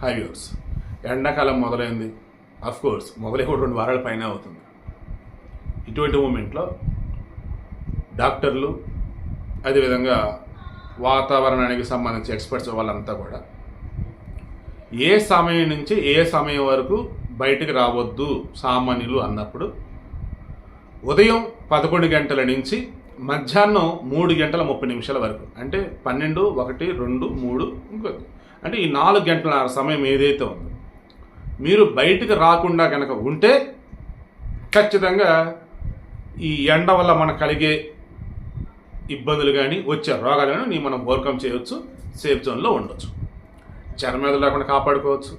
High viewers ఎండాకాలం మొదలైంది. Course మొదలై కూడా రెండు వారాల పైన అవుతుంది. ఇటువంటి మూమెంట్లో డాక్టర్లు అదేవిధంగా వాతావరణానికి సంబంధించి ఎక్స్పర్ట్స్ వాళ్ళంతా కూడా ఏ సమయం నుంచి ఏ సమయం వరకు బయటికి రావద్దు సామాన్యులు అన్నప్పుడు ఉదయం పదకొండు గంటల నుంచి మధ్యాహ్నం మూడు గంటల ముప్పై నిమిషాల వరకు. అంటే పన్నెండు ఒకటి రెండు మూడు ఇంకొకటి అంటే ఈ నాలుగు గంటల సమయం ఏదైతే ఉందో మీరు బయటికి రాకుండా కనుక ఉంటే ఖచ్చితంగా ఈ ఎండ వల్ల మనకు కలిగే ఇబ్బందులు కానీ వచ్చే రోగాలు కానీ మనం ఓవర్కమ్ చేయవచ్చు సేఫ్ జోన్లో ఉండొచ్చు. మీద లేకుండా కాపాడుకోవచ్చు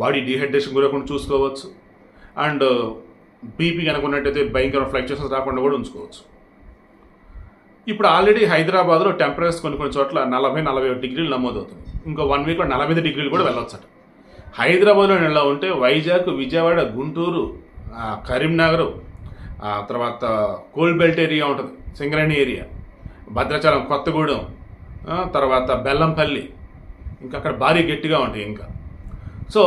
బాడీ డిహైడ్రేషన్ గురకుండా చూసుకోవచ్చు అండ్ బీపీ కనుక ఉన్నట్టయితే భయంకర ఫ్లక్చుయేషన్స్ రాకుండా కూడా ఉంచుకోవచ్చు. ఇప్పుడు ఆల్రెడీ హైదరాబాద్లో టెంపరేచర్స్ కొన్ని కొన్ని చోట్ల నలభై నలభై డిగ్రీలు నమోదవుతుంది. ఇంకో వన్ వీక్లో నలభై ఐదు డిగ్రీలు కూడా వెళ్ళొచ్చట. హైదరాబాద్లో ఎలా ఉంటే వైజాగ్ విజయవాడ గుంటూరు కరీంనగర్ ఆ తర్వాత కోల్డ్ బెల్ట్ ఏరియా ఉంటుంది సింగరేణి ఏరియా భద్రాచలం కొత్తగూడెం తర్వాత బెల్లంపల్లి ఇంకా అక్కడ భారీ గట్టిగా ఉంటాయి ఇంకా. సో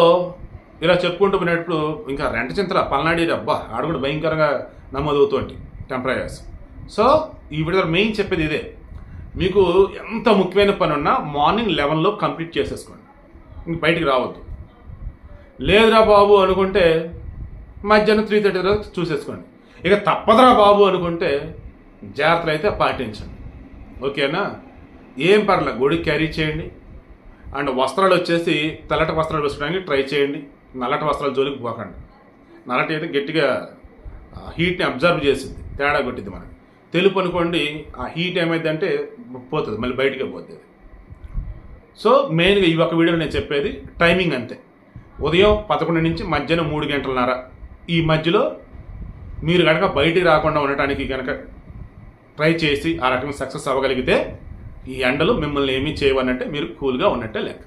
ఇలా చెప్పుకుంటూ పోయినప్పుడు ఇంకా రెంట చింతల పల్నాడు ఏరియా అబ్బా ఆడ కూడా భయంకరంగా నమోదవుతుంది టెంపరేచర్స్. సో ఈ విడుదల మెయిన్ చెప్పేది ఇదే. మీకు ఎంత ముఖ్యమైన పని ఉన్నా మార్నింగ్ లెవెన్లో కంప్లీట్ చేసేసుకోండి. ఇంక బయటికి రావద్దు. లేదురా బాబు అనుకుంటే మధ్యాహ్నం త్రీ థర్టీ తర్వాత చూసేసుకోండి. ఇక తప్పదురా బాబు అనుకుంటే జాగ్రత్తలు అయితే పాటించండి. ఓకేనా? ఏం పర్లేదు గుడి క్యారీ చేయండి. అండ్ వస్త్రాలు వచ్చేసి తెల్లటి వస్త్రాలు వేసుకోవడానికి ట్రై చేయండి. నల్లటి వస్త్రాలు జోలికి పోకండి. నల్లటి అయితే గట్టిగా హీట్ని అబ్జర్వ్ చేసింది. తేడా కొట్టింది మనకి. తెలుపు అనుకోండి ఆ హీట్ ఏమైందంటే పోతుంది మళ్ళీ బయటికి పోతుంది సో మెయిన్గా ఈ ఒక వీడియోలో నేను చెప్పేది టైమింగ్ అంతే. ఉదయం పదకొండు నుంచి మధ్యాహ్నం మూడు గంటలన్నర. ఈ మధ్యలో మీరు కనుక బయటికి రాకుండా ఉండటానికి కనుక ట్రై చేసి ఆ రకంగా సక్సెస్ అవ్వగలిగితే ఈ ఎండలు మిమ్మల్ని ఏమీ చేయవన్నట్టే మీరు కూల్గా ఉన్నట్టే లెక్క.